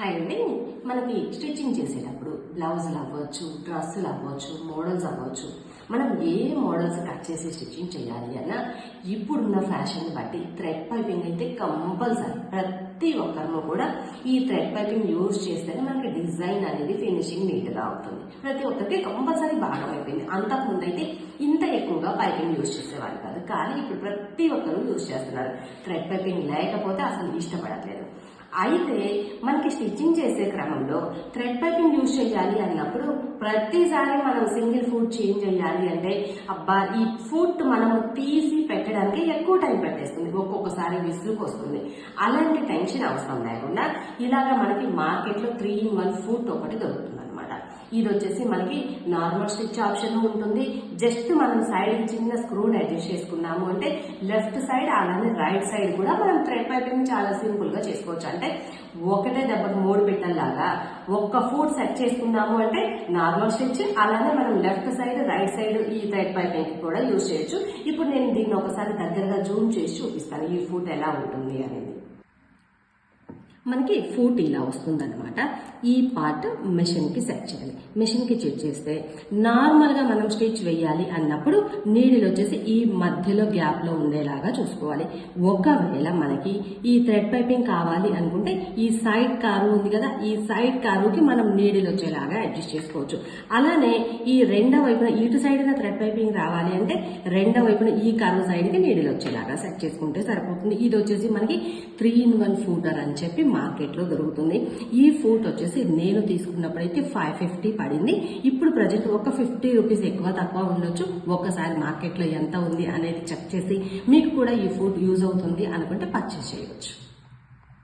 Hi అండి మనకి stitching చేసేటప్పుడు బ్లౌజులు అవ్వచ్చు డ్రెస్సులు అవ్వచ్చు మోడల్స్ అవ్వచ్చు మనం ఏ మోడల్స్ కట్ చేసి స్టిచ్చింగ్ చేయాలి అన్నా ఇప్పుడున్న ఫ్యాషన్ బట్టి థ్రెడ్ పైపింగ్ అయితే కంపల్సరీ. ప్రతి ఒక్కరిలో కూడా ఈ థ్రెడ్ పైపింగ్ యూజ్ చేస్తేనే మనకి డిజైన్ అనేది ఫినిషింగ్ నీట్గా అవుతుంది. ప్రతి ఒక్కరికి కంపల్సరీ భాగం అయిపోయింది. అంతకుముందు అయితే ఇంత ఎక్కువగా పైపింగ్ యూజ్ చేసేవాళ్ళు కాదు. కానీ ఇప్పుడు ప్రతి ఒక్కరు యూజ్ చేస్తున్నారు. థ్రెడ్ పైపింగ్ లేకపోతే అసలు ఇష్టపడట్లేదు. అయితే మనకి స్టిచ్చింగ్ చేసే క్రమంలో థ్రెడ్ పైపింగ్ యూజ్ చేయాలి అన్నప్పుడు ప్రతిసారి మనం సింగిల్ ఫుడ్ చేంజ్ చేయాలి అంటే అబ్బా ఈ ఫుడ్ మనము తీసి పెట్టడానికి ఎక్కువ టైం పెట్టేస్తుంది ఒక్కొక్కసారి విసులుకు వస్తుంది అలాంటి టెన్షన్ అవసరం లేకుండా ఇలాగా మనకి మార్కెట్లో త్రీ ఇన్ వన్ ఫుడ్ ఒకటి దొరుకుతుంది అనమాట ఇది వచ్చేసి మనకి నార్మల్ స్టిచ్ ఆప్షన్ ఉంటుంది. జస్ట్ మనం సైడ్ చిన్న స్క్రూని అడ్జస్ట్ చేసుకున్నాము అంటే లెఫ్ట్ సైడ్ అలానే రైట్ సైడ్ కూడా మనం థ్రెడ్ పైపింగ్ చాలా సింపుల్గా చేసుకోవచ్చు. అంటే ఒకటే దెబ్బకు మూడు పెట్టల్లాగా ఒక్క ఫుడ్ సెట్ చేసుకున్నాము అంటే నార్మల్ స్టిచ్ అలానే మనం లెఫ్ట్ సైడ్ రైట్ సైడ్ ఈ థ్రెడ్ పైపింగ్ కూడా యూజ్ చేయొచ్చు. ఇప్పుడు నేను దీన్ని ఒకసారి దగ్గరగా జూమ్ చేసి చూపిస్తాను ఈ ఫుడ్ ఎలా ఉంటుంది అనేది. మనకి ఫూట్ ఇలా వస్తుందన్నమాట. ఈ పార్ట్ మెషిన్కి సెట్ చేయాలి. మెషిన్కి సెట్ చేస్తే నార్మల్గా మనం స్టిచ్ వేయాలి అన్నప్పుడు నీడిల్ వచ్చేసి ఈ మధ్యలో గ్యాప్లో ఉండేలాగా చూసుకోవాలి. ఒకవేళ మనకి ఈ థ్రెడ్ పైపింగ్ కావాలి అనుకుంటే ఈ సైడ్ కారు ఉంది కదా ఈ సైడ్ కారుకి మనం నీడిల్ వచ్చేలాగా అడ్జస్ట్ చేసుకోవచ్చు. అలానే ఈ రెండో వైపున ఇటు సైడ్ థ్రెడ్ పైపింగ్ రావాలి అంటే రెండో వైపున ఈ కర్వ్ సైడ్కి నీడిల్ వచ్చేలాగా సెట్ చేసుకుంటే సరిపోతుంది. ఇది వచ్చేసి మనకి త్రీ ఇన్ వన్ ఫూటర్ అని చెప్పి మార్కెట్లో దొరుకుతుంది. ఈ ఫూట్ వచ్చేసి నేను తీసుకున్నప్పుడైతే ఫైవ్ ఫిఫ్టీ పడింది. ఇప్పుడు ప్రజెంట్ ఒక ఫిఫ్టీ రూపీస్ ఎక్కువ తక్కువ ఉండొచ్చు. ఒకసారి మార్కెట్లో ఎంత ఉంది అనేది చెక్ చేసి మీకు కూడా ఈ ఫుడ్ యూజ్ అవుతుంది అనుకుంటే పర్చేస్ చేయవచ్చు